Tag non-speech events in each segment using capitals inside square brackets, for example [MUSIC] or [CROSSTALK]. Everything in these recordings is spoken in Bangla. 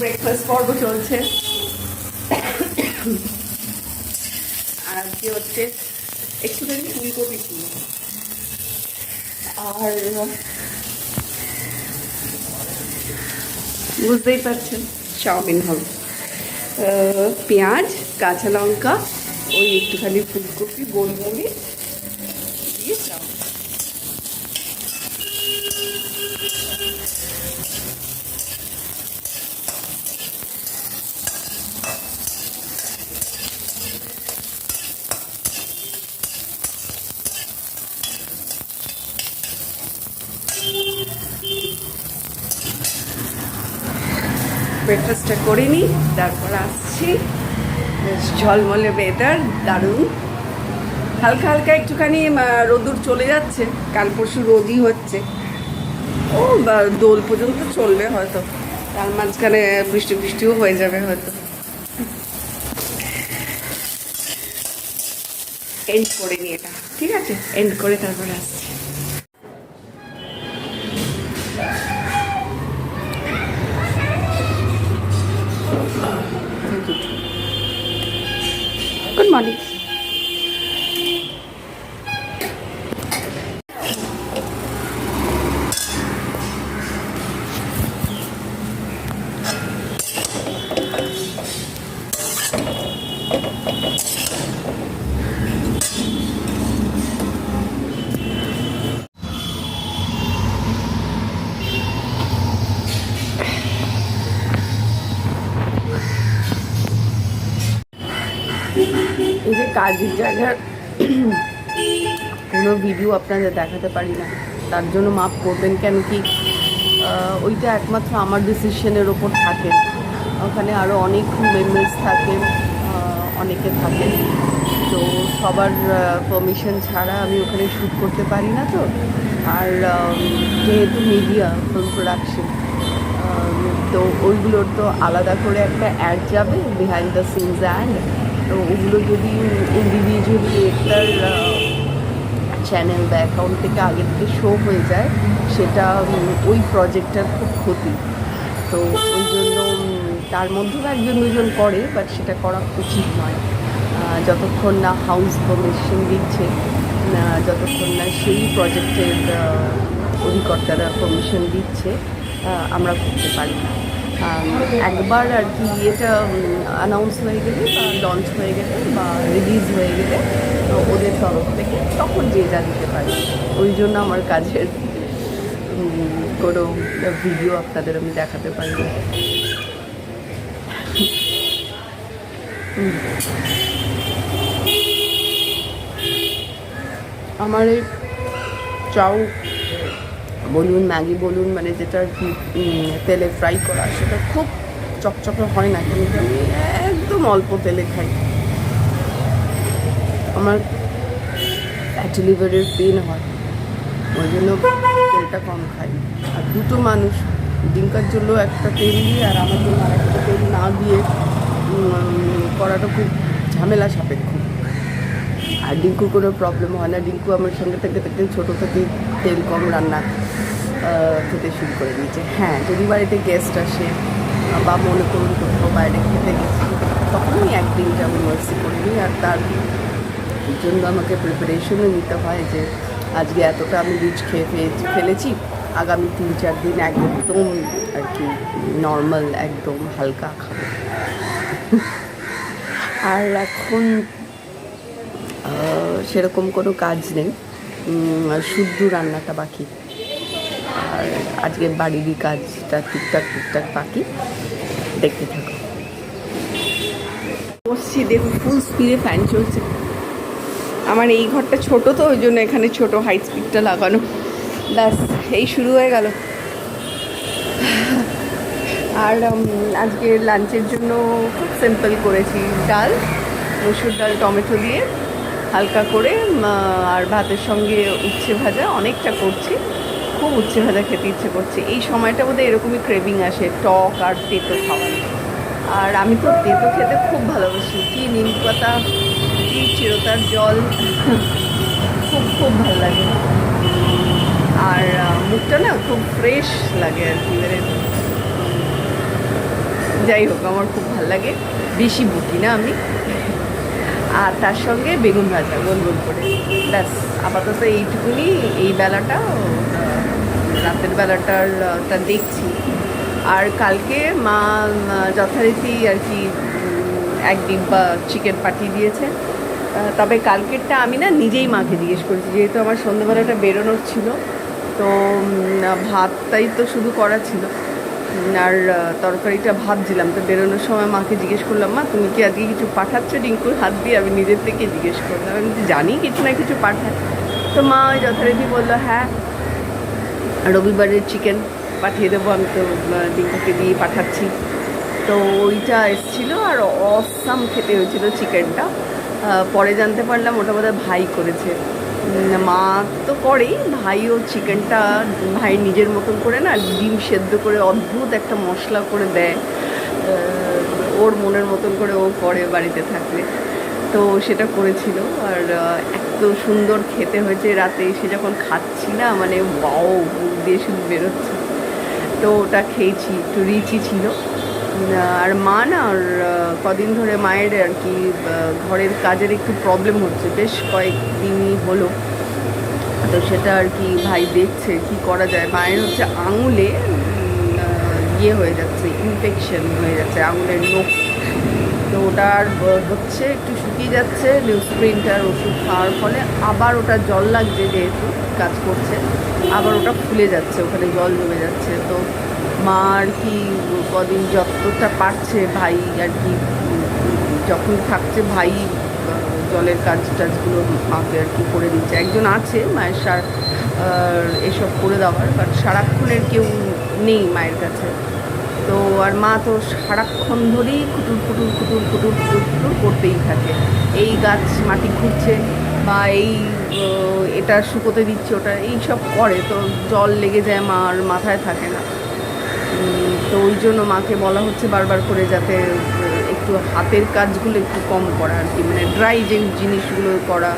ব্রেকফাস্ট পর্ব চলছে। আর আজকে হচ্ছে একটুখানি ফুলকপি ছিল। আর বুঝতেই পারছেন, চাউমিন হবে। পেঁয়াজ, কাঁচা লঙ্কা, ওই একটুখানি ফুলকপি, গোলমরিচ দিয়ে চাউমিন। ব্রেকফাস্টটা করে নিই তারপর আসছি। ঝলমলে ওয়েদার দারুণ। হালকা হালকা একটুখানি রোদুর চলে যাচ্ছে। কাল পরশু রোদই হচ্ছে। ও, বা, দোল পর্যন্ত চলবে হয়তো। তার মাঝখানে বৃষ্টি বৃষ্টিও হয়ে যাবে হয়তো। এন্ড করে নিই এটা। ঠিক আছে? এন্ড করে তারপর আসছি। গুড এই যে কাজের জায়গার কোনো ভিডিও আপনাদের দেখাতে পারি না। তার জন্য মাফ করবেন কেন কি ওইটা একমাত্র আমার ডিসিশনের ওপর থাকে। ওখানে আরও অনেক মেম্বার্স থাকে অনেকে থাকে তো সবার পারমিশন ছাড়া আমি ওখানে শ্যুট করতে পারি না তো। আর যেহেতু মিডিয়া ফিল্ম প্রোডাকশন তো ওইগুলোর তো আলাদা করে একটা অ্যাড যাবে বিহাইন্ড দ্য সিনস অ্যাড তো ওগুলো যদি ইন্ডিভিজুয়ালি একটার চ্যানেল বা অ্যাকাউন্ট থেকে আগে থেকে শো হয়ে যায়, সেটা ওই প্রজেক্টটার খুব ক্ষতি। তো ওই জন্য তার মধ্যেও একজন দুজন করে বাট সেটা করা উচিত নয়। যতক্ষণ না হাউস পারমিশন দিচ্ছে যতক্ষণ না সেই প্রজেক্টের অধিকর্তারা পারমিশন দিচ্ছে আমরা করতে পারি না। একবার আর কি এটা অ্যানাউন্স হয়ে গেলে বা লঞ্চ হয়ে গেলে বা রিলিজ হয়ে গেলে, তো ওদের তরফ থেকে তখন যে যা দিতে পারে। ওই জন্য আমার কাজের কোনো ভিডিও আপনাদের আমি দেখাতে পারি আমার এই চাউ বলুন, ম্যাগি বলুন মানে যেটা তেলে ফ্রাই করা, সেটা খুব চকচকে হয় না, কিন্তু আমি একদম অল্প তেলে খাই। আমার ফ্যাটি লিভারের পেন হয়, ওই জন্য তেলটা কম খাই। আর দুটো মানুষ ডিঙ্কার জন্য একটা তেল দিয়ে আর আমার জন্য আর একটা তেল না দিয়ে করাটা খুব ঝামেলা সাপেক্ষ। আর ডিঙ্কুর কোনো প্রবলেম হয় না। ডিঙ্কু আমার সঙ্গে থেকে থেকে ছোটো থেকে তেল কম রান্না খেতে শুরু করে দিয়েছে। হ্যাঁ যদি বাড়িতে গেস্ট আসে বা মনে করুন কোথাও বাইরে খেতে গেছি, তখনই একদিন যেমন মার্সি করে নিই। আর তার জন্য আমাকে প্রিপারেশনও নিতে হয় যে আজকে এতটা আমি রিচ খেয়ে ফেলেছি আগামী তিন চার দিন একদম আর কি নর্মাল একদম হালকা খাব। আর এখন সেরকম কোনো কাজ নেই। শুদ্ধ রান্নাটা বাকি। আর আজকে বাড়িরই কাজটা টুকটাক টুকটাক বাকি। দেখতে থাকো। বসছি দেখুন ফুল স্পিডে ফ্যান চলছে। আমার এই ঘরটা ছোট তো, ওই জন্য এখানে ছোট হাই স্পিডটা লাগানো। ব্যাস, এই শুরু হয়ে গেল। আর আজকে লাঞ্চের জন্য খুব সিম্পল করেছি। ডাল, মসুর ডাল, টমেটো দিয়ে। হালকা করে আর ভাতের সঙ্গে উচ্ছে ভাজা অনেকটা করছি। খুব উচ্ছে ভাজা খেতে ইচ্ছে করছে। এই সময়টা বোধহয় এরকমই ক্রেভিং আসে, টক আর তেতো খাওয়ার। আর আমি তো তেতো খেতে খুব ভালোবাসি। কি নিম পাতা কি চিরতার জল, খুব খুব ভালো লাগে। আর মুখটা না খুব ফ্রেশ লাগে আর কি মানে যাই হোক, আমার খুব ভালো লাগে। বেশি বুকি না আমি। আর তার সঙ্গে বেগুন ভাজা গোল গোল করে। ব্যাস, আপাতত এইটুকুনি, এই বেলাটা রাতের বেলাটার টা দেখছি। আর কালকে মা যথারীতি আর কি এক ডিব্বা চিকেন পাঠিয়ে দিয়েছে। তবে কালকেরটা আমি না নিজেই মাকে জিজ্ঞেস করেছি, যেহেতু আমার সন্ধ্যেবেলাটা বেরোনোর ছিল, তো ভাতটাই তো শুধু করা ছিল। আর তরকারিটা ভাবছিলাম, তো বেরোনোর সময় মাকে জিজ্ঞেস করলাম, মা, তুমি কি আজকে কিছু পাঠাচ্ছ ডিঙ্কুর হাত দিয়ে? আমি নিজের থেকে জিজ্ঞেস করলাম, আমি জানি কিছু না কিছু পাঠায়। তো মা ওই যথারীতি বলল হ্যাঁ রবিবারের চিকেন পাঠিয়ে দেবো, আমি তো ডিঙ্কুকে দিয়ে পাঠাচ্ছি। তো ওইটা এসেছিল, আর অসাম খেতে হয়েছিল চিকেনটা। পরে জানতে পারলাম ওটা বোধহয় ভাই করেছে। মা তো করেই, ভাইও চিকেনটা, ভাই নিজের মতন করে না, ডিম সেদ্ধ করে অদ্ভুত একটা মশলা করে দেয়। ওর মনের মতন করে ও করে বাড়িতে থাকলে। তো সেটা করেছিল, আর এত সুন্দর খেতে হয়েছে রাতে এসে যখন খাচ্ছি না মানে বাও মুখ দিয়ে শুধু বেরোচ্ছে। তো ওটা খেয়েছি, একটু রিচি ছিল। আর মা না, আর কদিন ধরে মায়ের আর কি ঘরের কাজের একটু প্রবলেম হচ্ছে। বেশ কয়েকদিনই হলো। তো সেটা আর কি ভাই দেখছে কি করা যায়। মায়ের হচ্ছে আঙুলে ইয়ে হয়ে যাচ্ছে ইনফেকশন হয়ে যাচ্ছে আঙুলের নখ। তো ওটা আর হচ্ছে একটু শুকিয়ে যাচ্ছে নিউজপ্রিন্টার ওষুধ খাওয়ার ফলে আবার ওটা জল লাগছে যেহেতু কাজ করছে, আবার ওটা ফুলে যাচ্ছে, ওখানে জল জমে যাচ্ছে। তো মা আর কি কদিন যতটা পারছে, ভাই আর কি, যখন থাকছে ভাই, জলের কাজ টাজগুলো মাকে আর কি করে দিচ্ছে। একজন আছে মায়ের সার এসব করে দেওয়ার বাট সারাক্ষণের কেউ নেই মায়ের কাছে। তো আর মা তো সারাক্ষণ ধরেই কুটুর কুটুর কুটুর কুটুর কুটুর করতেই থাকে। এই গাছ মাটি খুঁড়ছে বা এই এটা শুকোতে দিচ্ছে, ওটা এই সব করে, তো জল লেগে যায় মার মাথায় থাকে না। তো ওই জন্য মাকে বলা হচ্ছে বারবার করে যাতে একটু হাতের কাজগুলো একটু কম করা আর কি। মানে ড্রাই যে জিনিসগুলো করা,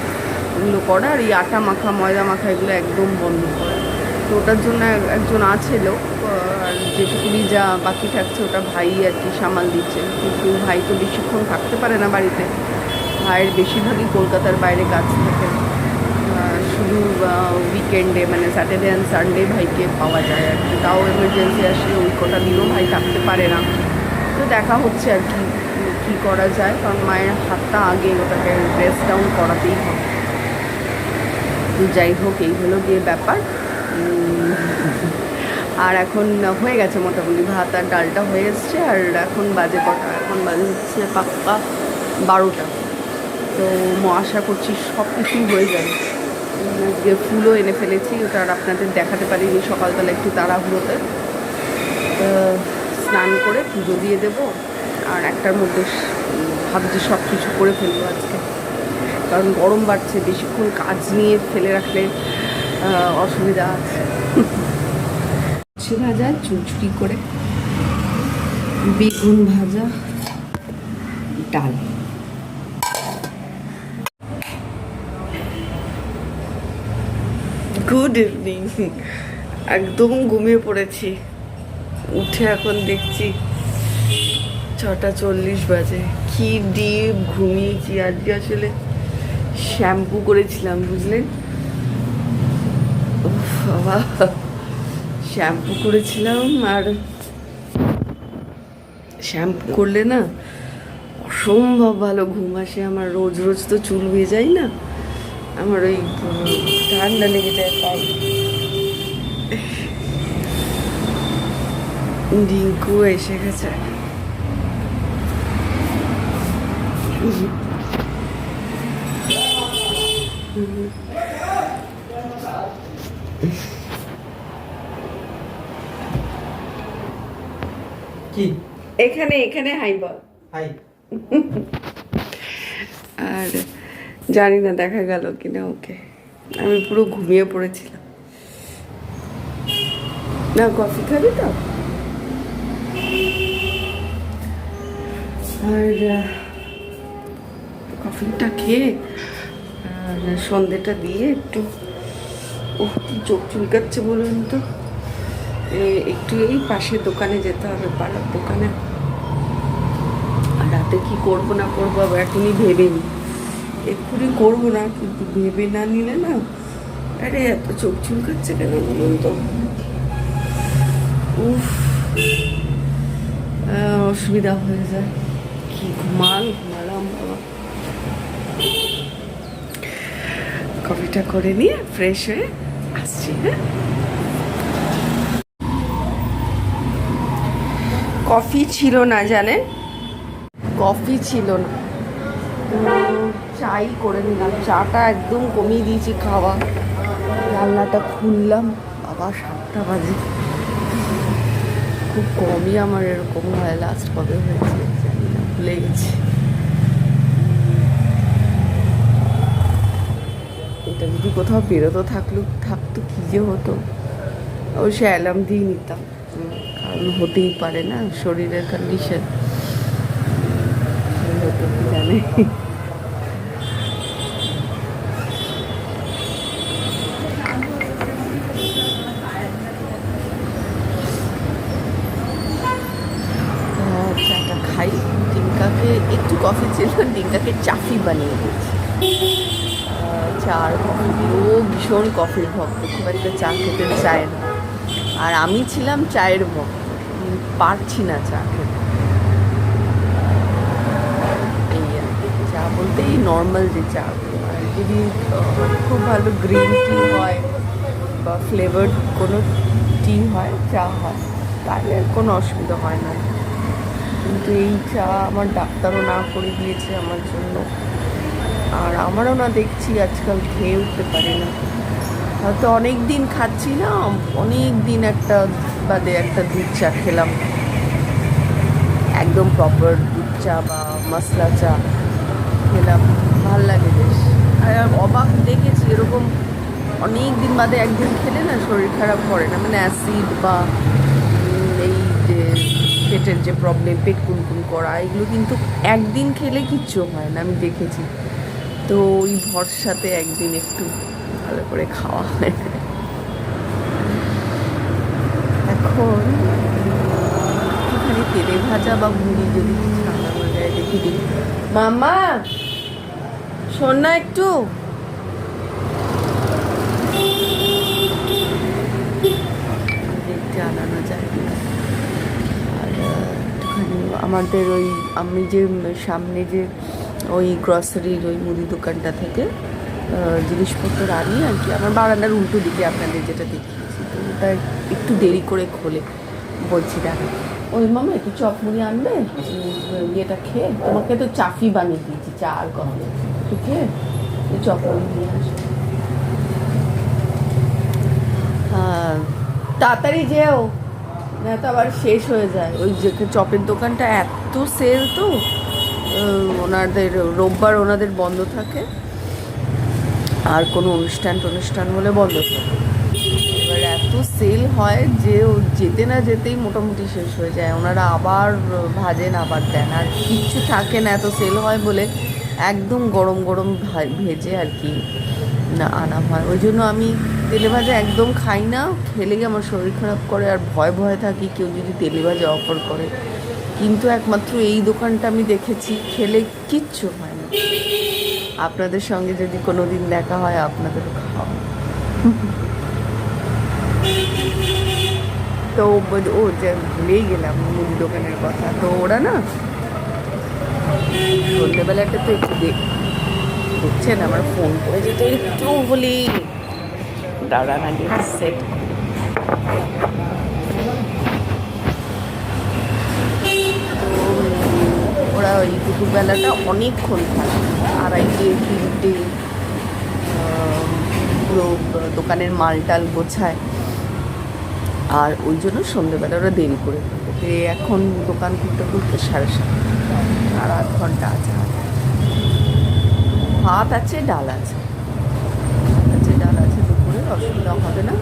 ওগুলো করা আর এই আটা মাখা, ময়দা মাখা, এগুলো একদম বন্ধ করা। তো ওটার জন্য একজন আছে লোক আর যেটুকুনি যা বাকি থাকছে ওটা ভাই আর কি সামাল দিচ্ছে। কিন্তু ভাই তো বেশিক্ষণ থাকতে পারে না বাড়িতে। ভাইয়ের বেশিরভাগই কলকাতার বাইরে কাজ থাকে। উইকেন্ডে মানে স্যাটারডে অ্যান্ড সানডে ভাইকে পাওয়া যায় আর কি। তাও এমার্জেন্সি আসলে ওই কটা দিনও ভাই থাকতে পারে না। তো দেখা হচ্ছে আর কি, কী করা যায়। কারণ মায়ের হাতটা আগে ওটাকে রেস্ট ডাউন করাতেই হবে। তো যাই হোক, এই হলো গিয়ে ব্যাপার। আর এখন হয়ে গেছে মোটামুটি। ভাত আর ডালটা হয়ে এসছে আর এখন বাজে কটা? এখন বাজে হচ্ছে পাক্কা বারোটা। তো আশা করছি সব কিছুই হয়ে যাবে। আজকে ফুলও এনে ফেলেছি, ওটা আর আপনাদের দেখাতে পারিনি সকালবেলা একটু তাড়াহুড়োতে। স্নান করে পুজো দিয়ে দেব, আর একটার মধ্যে ভাবছি সব কিছু করে ফেলব আজকে। কারণ গরম বাড়ছে, বেশিক্ষণ কাজ নিয়ে ফেলে রাখলে অসুবিধা আছে। মাছ ভাজা, চুচড়ি করে, বেগুন ভাজা, ডাল। গুড ইভিনিং একদম ঘুমিয়ে পড়েছি। উঠে এখন দেখছি ছটা চল্লিশ বাজে। কি ডিপ ঘুমিয়েছি। আজকে আসলে শ্যাম্পু করেছিলাম, বুঝলেন? বাবা। শ্যাম্পু করেছিলাম আর শ্যাম্পু করলে না অসম্ভব ভালো ঘুম আসে। আমার রোজ রোজ তো চুল হয়ে যায় না। আমার ওই ঠান্ডা লেগে যায় পাই ডিঙ্কু এসে গেছে। কি? এখানে এখানে হাই বল। হাই। [LAUGHS] জানি না দেখা গেল কিনা ওকে। আমি পুরো ঘুমিয়ে পড়েছিলাম। না, কফি খাবি তো? আর কফিটা খেয়ে, আর দিয়ে একটু ও কি চোখ চুলকাচ্ছে বলুন তো। একটু এই পাশের দোকানে যেতে হবে, পাড়ার দোকানে। রাতে কি করব না করব, আবার এখনই ভেবে নি। এক্ষুনি করব না, কিন্তু ভেবে না নিলে না, আরে এত চোখ চুলকাচ্ছে কেন বলুন তো? উফ অসুবিধা হয়ে যায়। কি ঘুমাল? ঘুমালাম, বাবা। কফিটা করে নিয়ে ফ্রেশ হয়ে আসছি হ্যাঁ? কফি ছিল না, জানেন? কফি ছিল না। চাই করে নিলাম। চাটা একদম কমিয়ে দিয়েছি খাওয়া। রান্নাটা খুললাম। বাবা, সাতটা বাজে। খুব কমই আমার এরকম হয়। লাস্ট কবে হয়েছে জানি ভুলে গেছি। এটা যদি কোথাও বেরোতো থাকল, থাকতো কী যে হতো? অবশ্যই অ্যালার্ম দিয়ে নিতাম। কারণ হতেই পারে না শরীরের কন্ডিশন হতো জানে আহ, চাটা খাই ডিঙ্কাকে একটু কফি ছিল ডিঙ্কাকে চাফি বানিয়ে দিয়েছি আহ, চা আর কফি ও ভীষণ কফির ভক্ত, খুব একটা চা খেতে চায় না। আর আমি ছিলাম চায়ের ভক্ত পারছি না চা খেতে। এই আর কি। চা বলতে এই নর্মাল যে চা যদি খুব ভালো গ্রিন টি হয় বা ফ্লেভার কোনো টি হয়, চা হয়, তাহলে কোনো অসুবিধা হয় না। কিন্তু এই চা আমার ডাক্তারও না করে দিয়েছে আমার জন্য। আর আমারও না দেখছি আজকাল, খেয়ে উঠতে পারি না। হয়তো অনেক দিন খাচ্ছি না অনেক দিন একটা বাদে একটা দুধ চা খেলাম। একদম প্রপার দুধ চা বা মশলা চা খেলাম, ভালো লাগে বেশ। আর অবাক দেখেছি এরকম অনেক দিন বাদে একদিন খেলে না শরীর খারাপ করে না মানে অ্যাসিড বা এই যে পেটের যে প্রবলেম পেট কুনকুন করা, এগুলো কিন্তু একদিন খেলে কিচ্ছু হয় না, আমি দেখেছি। তো ওই ভরসাতে একদিন একটু ভালো করে খাওয়া হয়। এখন একটুখানি তেলে ভাজা বা মুড়ি যদি কিছু রান্না যায়, দেখি দিই মামা শোন না একটু। আনানো যায়। আর, একটুখানি আমাদের ওই, আমি যে সামনে যে ওই গ্রসারির ওই মুদি দোকানটা থেকে জিনিসপত্র আনি আর কি আমার বারান্দার উল্টো দিকে আপনাদের যেটা দেখিয়েছি। তো ওটা একটু দেরি করে খোলে, বলছি দেখো। ওই মামা, একটু চপ মুড়ি আনবে? ইয়েটা খেয়ে, তোমাকে তো চাফি বানিয়ে দিয়েছি, চা আর কফি। একটু খেয়ে চপ মুড়ি নিয়ে আসো। হ্যাঁ তাড়াতাড়ি যেও, না তো আবার শেষ হয়ে যায়। ওই যে চপের দোকানটা এত সেল তো ওনাদের, রোববার ওনাদের বন্ধ থাকে। আর কোনো অনুষ্ঠান টনুষ্ঠান হলে বন্ধ থাকে। এবার এত সেল হয় যে যেতে না যেতেই মোটামুটি শেষ হয়ে যায়। ওনারা আবার ভাজেন, আবার দেন। আর কিচ্ছু থাকে না, এত সেল হয় বলে একদম গরম গরম ভেজে আর কি না আনা হয়। ওই জন্য আমি তেলে ভাজা একদম খাই না। খেলেই আমার শরীর খারাপ করে আর ভয় ভয় থাকি কেউ যদি তেলে ভাজা অফার করে। কিন্তু একমাত্র এই দোকানটা আমি দেখেছি, খেলে কিচ্ছু হয় না। আপনাদের সঙ্গে যদি কোনো দিন দেখা হয়, আপনাদেরও খাওয়া তো ও যে ভুলেই গেলাম মুদি দোকানের কথা। তো ওরা না সন্ধ্যেবেলাটা তো একটু দেখ দেখছেন আমার ফোন করে যেত একটু বলি দাঁড়ান আগে সেট ওরা ওই দুপুরবেলাটা অনেকক্ষণ থাকে। আড়াইটে, তিনটে পুরো দোকানের মাল টাল গোছায়। আর ওই জন্য সন্ধ্যেবেলা ওরা দেরি করে এই এখন দোকান খুলতে খুলতে সাড়ে সাতটা আর আধ ঘণ্টা আছে। ভাত আছে, ডাল আছে। ভাত আছে, ডাল আছে দুপুরে, অসুবিধা হবে না।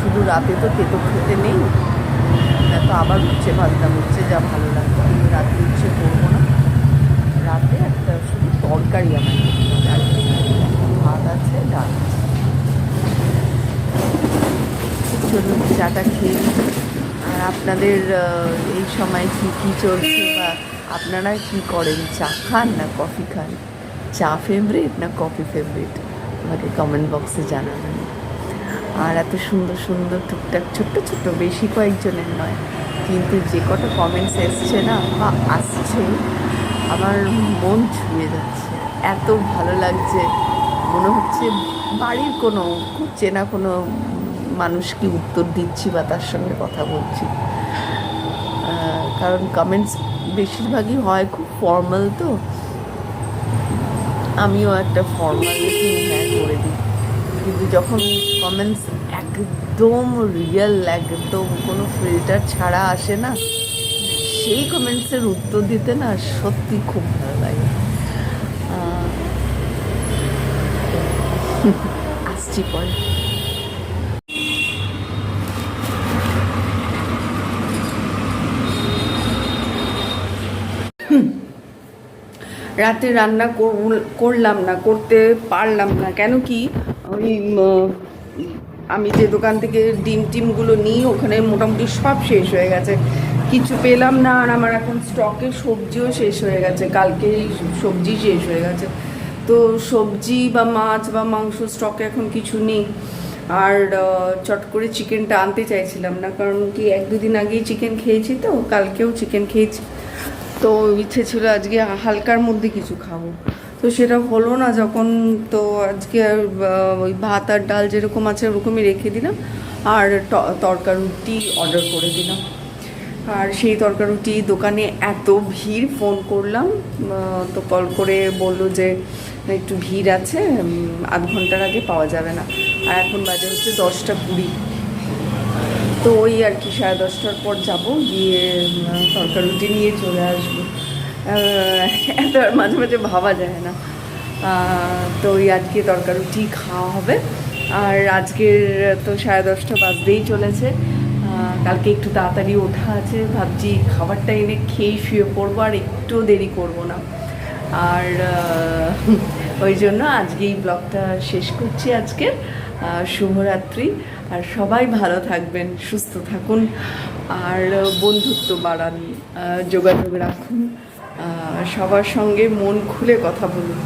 শুধু রাতে তো তেতো খেতে নেই। তো আবার উচ্ছে ভাজতাম উচ্ছে যা ভালো লাগতো আমি রাতে উচ্ছে করব না। রাতে একটা শুধু তরকারি আমার না। ভাত আছে, ডাল চলুন, চাটা খেয়ে। আর আপনাদের এই সময় কী কী চলছে বা আপনারা কি করেন? চা খান না কফি খান? চা ফেভারিট না কফি ফেভারিট আমাকে কমেন্ট বক্সে জানাবেন। আর এত সুন্দর সুন্দর টুকটাক, ছোট্ট ছোট্ট, বেশি কয়েকজনের নয়। কিন্তু যে কটা কমেন্টস এসছে না, বা আসছে, আমার মন ছুঁয়ে যাচ্ছে। এত ভালো লাগছে। মনে হচ্ছে বাড়ির কোনো, খুব চেনা কোনো মানুষকে উত্তর দিচ্ছি বা তার সঙ্গে কথা বলছি। কারণ কমেন্টস বেশিরভাগই হয় খুব ফর্মাল তো। আমিও একটা ফর্মালিটি হ্যাঁ করে দিই কিন্তু যখন কমেন্টস একদম রিয়েল একদম কোনো ফিল্টার ছাড়া আসে না, সেই কমেন্টসের উত্তর দিতে না সত্যি খুব ভালো লাগে। [LAUGHS] আসছি পরে। রাতে রান্না করলাম না, করতে পারলাম না। কেন কি ওই আমি যে দোকান থেকে ডিম টিমগুলো নিই, ওখানে মোটামুটি সব শেষ হয়ে গেছে। কিছু পেলাম না, আর আমার এখন স্টকে সবজিও শেষ হয়ে গেছে। কালকেই সবজি শেষ হয়ে গেছে। তো সবজি বা মাছ বা মাংস স্টকে এখন কিছু নেই। আর চট করে চিকেনটা আনতে চাইছিলাম না, কারণ কি এক দুদিন আগেই চিকেন খেয়েছি তো, কালকেও চিকেন খেয়েছি। তো ইচ্ছে ছিল আজকে হালকার মধ্যে কিছু খাব। তো সেটা হলো না যখন তো আজকে ওই ভাত আর ডাল যেরকম আছে ওরকমই রেখে দিলাম। আর তরকা রুটি অর্ডার করে দিলাম। আর সেই তরকা রুটি দোকানে এত ভিড়, ফোন করলাম। তো কল করে বলল যে, একটু ভিড় আছে আধ ঘণ্টার আগে পাওয়া যাবে না। আর এখন বাজে হচ্ছে দশটা কুড়ি। তো ওই আর কি, সাড়ে দশটার পর যাব, গিয়ে তরকারি রুটি নিয়ে চলে আসব। এত আর মাঝে মাঝে ভাবা যায় না। তো ওই আজকে তরকারি রুটি খাওয়া হবে। আর আজকের তো সাড়ে দশটা বাজতেই চলেছে। কালকে একটু তাড়াতাড়ি ওঠা আছে। ভাবছি খাবারটা এনে খেয়ে শুয়ে পড়ব আর একটু দেরি করব না। আর ওই জন্য আজকে এই ব্লগটা শেষ করছি আজকের শুভরাত্রি। আর সবাই ভালো থাকবেন, সুস্থ থাকুন। আর বন্ধুত্ব বাড়ান। যোগাযোগ রাখুন। সবার সঙ্গে মন খুলে কথা বলুন।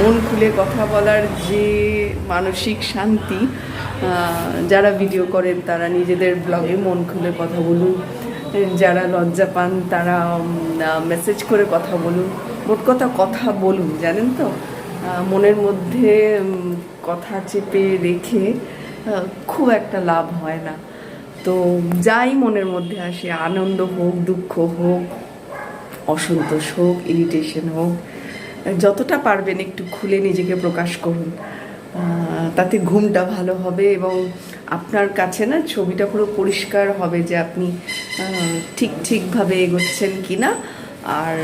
মন খুলে কথা বলার যে মানসিক শান্তি যারা ভিডিও করেন, তারা নিজেদের ব্লগে মন খুলে কথা বলুন। যারা লজ্জা পান, তারা মেসেজ করে কথা বলুন। মোট কথা কথা বলুন, জানেন তো? মনের মধ্যে কথা চেপে রেখে খুব একটা লাভ হয় না। তো যাই মনের মধ্যে আসে, আনন্দ হোক, দুঃখ হোক অসন্তোষ হোক ইরিটেশন হোক, যতটা পারবেন একটু খুলে নিজেকে প্রকাশ করুন। তাতে ঘুমটা ভালো হবে এবং আপনার কাছে না ছবিটা পুরো পরিষ্কার হবে যে আপনি ঠিক ঠিকভাবে এগোচ্ছেন কি না আর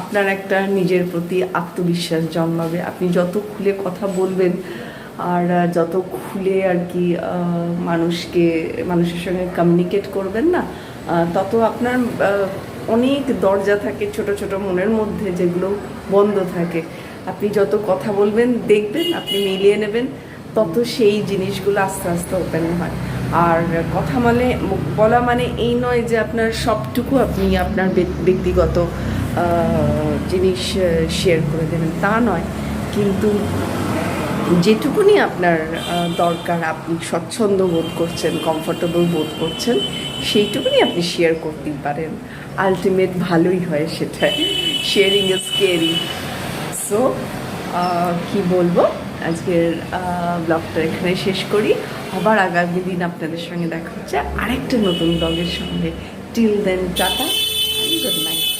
আপনার একটা নিজের প্রতি আত্মবিশ্বাস জন্মাবে। আপনি যত খুলে কথা বলবেন, আর, যত খুলে আর কি মানুষকে, মানুষের সঙ্গে কমিউনিকেট করবেন না তত আপনার অনেক দরজা থাকে ছোট ছোট মনের মধ্যে যেগুলো বন্ধ থাকে। আপনি যত কথা বলবেন, দেখবেন, আপনি মিলিয়ে নেবেন, তত সেই জিনিসগুলো আস্তে আস্তে ওপেন হয়। আর কথা মানে বলা মানে এই নয় যে আপনার সবটুকু আপনি আপনার ব্যক্তিগত জিনিস শেয়ার করে দেবেন। তা নয়। কিন্তু যেটুকুনি আপনার দরকার আপনি স্বচ্ছন্দ বোধ করছেন কমফোর্টেবল বোধ করছেন, সেইটুকুনি আপনি শেয়ার করতেই পারেন। আলটিমেট ভালোই হয় সেটাই। শেয়ারিং ইজ কেয়ারিং সো কি বলব? আজকের ব্লগটা এখানে শেষ করি। আবার আগামী দিন আপনাদের সঙ্গে দেখা হচ্ছে আরেকটা নতুন ব্লগের সঙ্গে। Till then tata good night